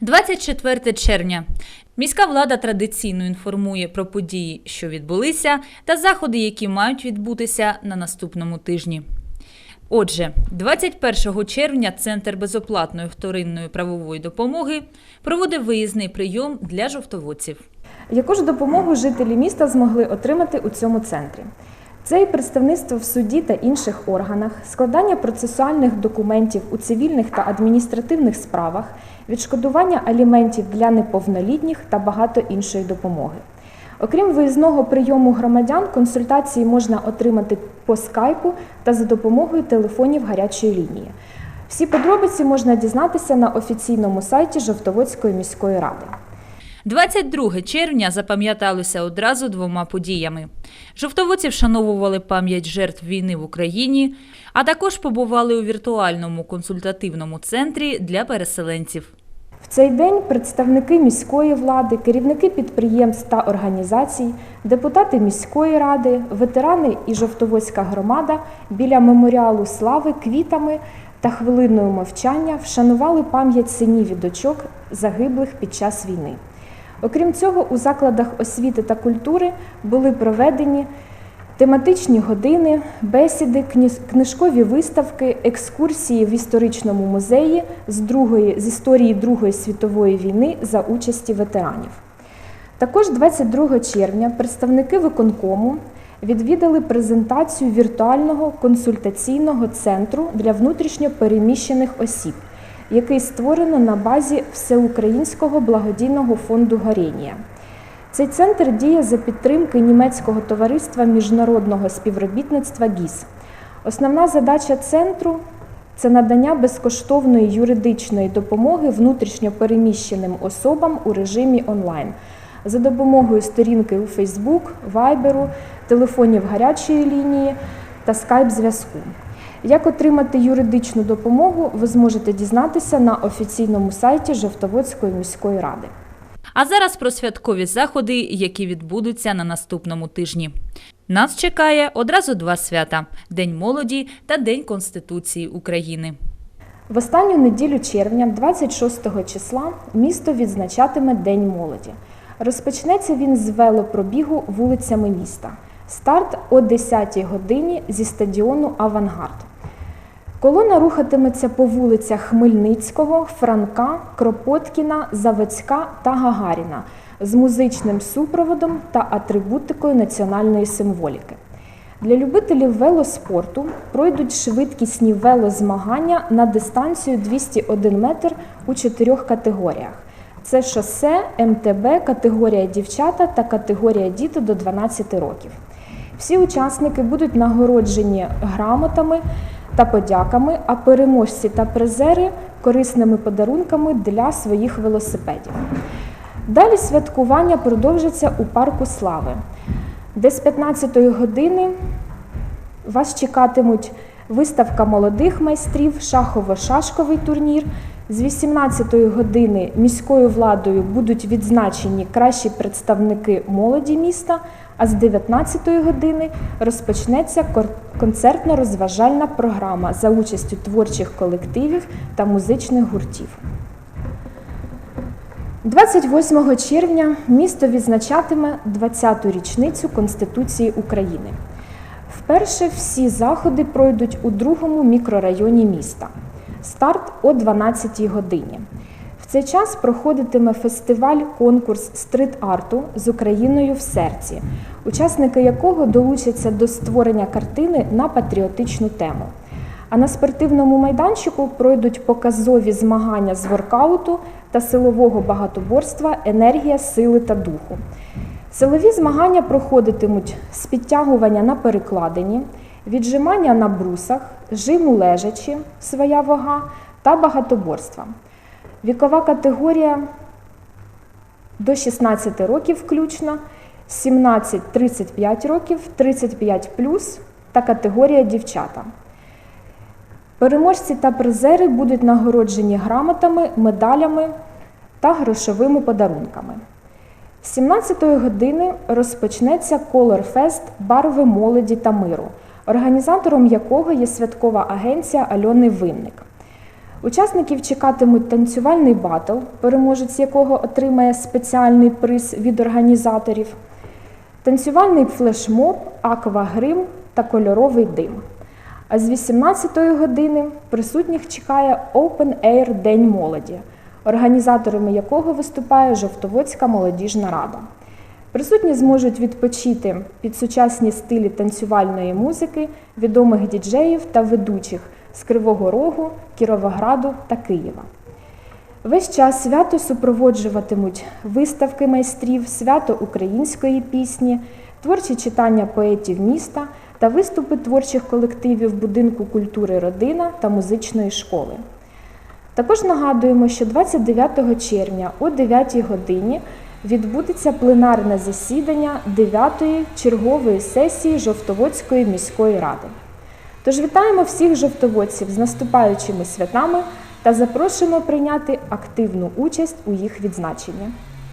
24 червня. Міська влада традиційно інформує про події, що відбулися, та заходи, які мають відбутися на наступному тижні. Отже, 21 червня Центр безоплатної вторинної правової допомоги проводив виїзний прийом для жовтоводців. Яку ж допомогу жителі міста змогли отримати у цьому центрі? Це і представництво в суді та інших органах, складання процесуальних документів у цивільних та адміністративних справах, відшкодування аліментів для неповнолітніх та багато іншої допомоги. Окрім виїзного прийому громадян, консультації можна отримати по скайпу та за допомогою телефонів гарячої лінії. Всі подробиці можна дізнатися на офіційному сайті Жовтоводської міської ради. 22 червня запам'яталося одразу двома подіями. Жовтоводці вшановували пам'ять жертв війни в Україні, а також побували у віртуальному консультативному центрі для переселенців. В цей день представники міської влади, керівники підприємств та організацій, депутати міської ради, ветерани і жовтоводська громада біля меморіалу слави квітами та хвилиною мовчання вшанували пам'ять синів і дочок загиблих під час війни. Окрім цього, у закладах освіти та культури були проведені тематичні години, бесіди, книжкові виставки, екскурсії в історичному музеї з, другої, з історії Другої світової війни за участі ветеранів. Також 22 червня представники виконкому відвідали презентацію віртуального консультаційного центру для внутрішньо переміщених осіб, який створено на базі Всеукраїнського благодійного фонду Горєнія. Цей центр діє за підтримки німецького товариства міжнародного співробітництва ГІС. Основна задача центру це надання безкоштовної юридичної допомоги внутрішньо переміщеним особам у режимі онлайн за допомогою сторінки у Facebook, Viber, телефонів гарячої лінії та скайп-зв'язку. Як отримати юридичну допомогу, ви зможете дізнатися на офіційному сайті Жовтоводської міської ради. А зараз про святкові заходи, які відбудуться на наступному тижні. Нас чекає одразу два свята: День молоді та День Конституції України. В останню неділю червня, 26 числа, місто відзначатиме День молоді. Розпочнеться він з велопробігу вулицями міста. Старт о 10 годині зі стадіону Авангард. Колона рухатиметься по вулицях Хмельницького, Франка, Кропоткіна, Заводська та Гагаріна з музичним супроводом та атрибутикою національної символіки. Для любителів велоспорту пройдуть швидкісні велозмагання на дистанцію 201 метр у чотирьох категоріях. Це шосе, МТБ, категорія дівчата та категорія діти до 12 років. Всі учасники будуть нагороджені грамотами та подяками, а переможці та призери корисними подарунками для своїх велосипедів. Далі святкування продовжиться у парку Слави, де з 15 години вас чекатимуть виставка молодих майстрів, шахово-шашковий турнір. З 18-ї години міською владою будуть відзначені кращі представники молоді міста, а з 19 години розпочнеться концертно-розважальна програма за участю творчих колективів та музичних гуртів. 28 червня місто відзначатиме 20-ту річницю Конституції України. Вперше всі заходи пройдуть у другому мікрорайоні міста. Старт о 12 годині. Цей час проходитиме фестиваль конкурс стрит-арту з Україною в серці, учасники якого долучаться до створення картини на патріотичну тему. А на спортивному майданчику пройдуть показові змагання з воркауту та силового багатоборства Енергія сили та духу. Силові змагання проходитимуть з підтягування на перекладині, віджимання на брусах, жиму лежачі, своя вага та багатоборства. Вікова категорія до 16 років включно, 17-35 років, 35 та категорія дівчата. Переможці та призери будуть нагороджені грамотами, медалями та грошовими подарунками. З 17 години розпочнеться Колорфест Барви молоді та миру, організатором якого є святкова агенція Альони Винник. Учасників чекатимуть танцювальний батл, переможець якого отримає спеціальний приз від організаторів, танцювальний флешмоб, аквагрим та кольоровий дим. А з 18-ї години присутніх чекає Open Air День молоді, організаторами якого виступає Жовтоводська молодіжна рада. Присутні зможуть відпочити під сучасні стилі танцювальної музики відомих діджеїв та ведучих з Кривого Рогу, Кіровограду та Києва. Весь час свято супроводжуватимуть виставки майстрів, свято української пісні, творчі читання поетів міста та виступи творчих колективів будинку культури Родина та музичної школи. Також нагадуємо, що 29 червня о 9 годині відбудеться пленарне засідання 9-ї чергової сесії Жовтоводської міської ради. Тож вітаємо всіх жовтоводців з наступаючими святами та запрошуємо прийняти активну участь у їх відзначенні.